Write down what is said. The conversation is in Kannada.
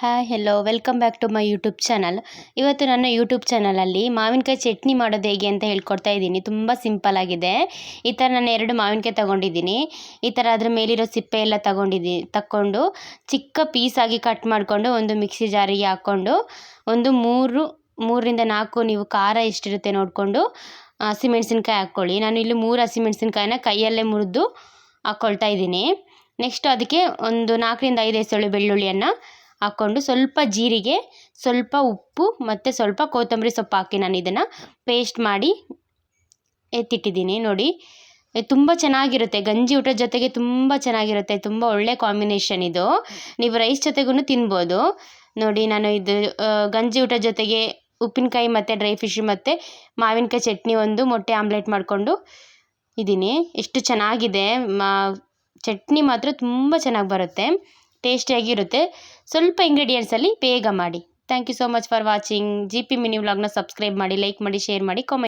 Hi hello welcome back to my YouTube channel ಇವತ್ತು ನನ್ನ ಯೂಟ್ಯೂಬ್ ಚಾನಲಲ್ಲಿ ಮಾವಿನಕಾಯಿ ಚಟ್ನಿ ಮಾಡೋದು ಹೇಗೆ ಅಂತ ಹೇಳ್ಕೊಡ್ತಾ ಇದ್ದೀನಿ. ತುಂಬ ಸಿಂಪಲ್ ಆಗಿದೆ. ಈ ಥರ ನಾನು ಎರಡು ಮಾವಿನಕಾಯಿ ತಗೊಂಡಿದ್ದೀನಿ. ಈ ಥರ ಅದ್ರ ಮೇಲಿರೋ ಸಿಪ್ಪೆ ಎಲ್ಲ ತಗೊಂಡಿದ್ದೀನಿ ತಕ್ಕೊಂಡು ಚಿಕ್ಕ ಪೀಸಾಗಿ ಕಟ್ ಮಾಡಿಕೊಂಡು ಒಂದು ಮಿಕ್ಸಿ ಜಾರಿಗೆ ಹಾಕ್ಕೊಂಡು ಒಂದು ಮೂರು, ಮೂರರಿಂದ ನಾಲ್ಕು ನೀವು ಖಾರ ಎಷ್ಟಿರುತ್ತೆ ನೋಡಿಕೊಂಡು ಹಸಿಮೆಣ್ಸಿನ್ಕಾಯಿ ಹಾಕ್ಕೊಳ್ಳಿ. ನಾನು ಇಲ್ಲಿ ಮೂರು ಹಸಿಮೆಣ್ಸಿನ್ಕಾಯಿನ ಕೈಯಲ್ಲೇ ಮುರಿದು ಹಾಕ್ಕೊಳ್ತಾ ಇದ್ದೀನಿ. ನೆಕ್ಸ್ಟ್ ಅದಕ್ಕೆ ಒಂದು ನಾಲ್ಕರಿಂದ ಐದು ಎಸಳು ಬೆಳ್ಳುಳ್ಳಿಯನ್ನು ಹಾಕ್ಕೊಂಡು ಸ್ವಲ್ಪ ಜೀರಿಗೆ, ಸ್ವಲ್ಪ ಉಪ್ಪು ಮತ್ತು ಸ್ವಲ್ಪ ಕೊತ್ತಂಬರಿ ಸೊಪ್ಪು ಹಾಕಿ ನಾನು ಇದನ್ನು ಪೇಸ್ಟ್ ಮಾಡಿ ಎತ್ತಿಟ್ಟಿದ್ದೀನಿ. ನೋಡಿ ತುಂಬ ಚೆನ್ನಾಗಿರುತ್ತೆ. ಗಂಜಿ ಊಟದ ಜೊತೆಗೆ ತುಂಬ ಚೆನ್ನಾಗಿರುತ್ತೆ. ತುಂಬ ಒಳ್ಳೆ ಕಾಂಬಿನೇಷನ್ ಇದು. ನೀವು ರೈಸ್ ಜೊತೆಗೂ ತಿನ್ಬೋದು. ನೋಡಿ, ನಾನು ಇದು ಗಂಜಿ ಊಟದ ಜೊತೆಗೆ ಉಪ್ಪಿನಕಾಯಿ ಮತ್ತು ಡ್ರೈ ಫಿಶ್ ಮತ್ತು ಮಾವಿನಕಾಯಿ ಚಟ್ನಿ ಒಂದು ಮೊಟ್ಟೆ ಆಮ್ಲೆಟ್ ಮಾಡಿಕೊಂಡು ಇದ್ದೀನಿ. ಎಷ್ಟು ಚೆನ್ನಾಗಿದೆ. ಮಾ, ಚಟ್ನಿ ಮಾತ್ರ ತುಂಬ ಚೆನ್ನಾಗಿ ಬರುತ್ತೆ. ಟೇಸ್ಟಿಯಾಗಿರುತ್ತೆ. ಸ್ವಲ್ಪ ಇಂಗ್ರೀಡಿಯೆಂಟ್ಸಲ್ಲಿ ಬೇಗ ಮಾಡಿ. Thank you so much for watching G P mini ವ್ಲಾಗ್ನ ಸಬ್ಸ್ಕ್ರೈಬ್ ಮಾಡಿ ಲೈಕ್ ಮಾಡಿ ಶೇರ್ ಮಾಡಿ ಕಾಮೆಂಟ್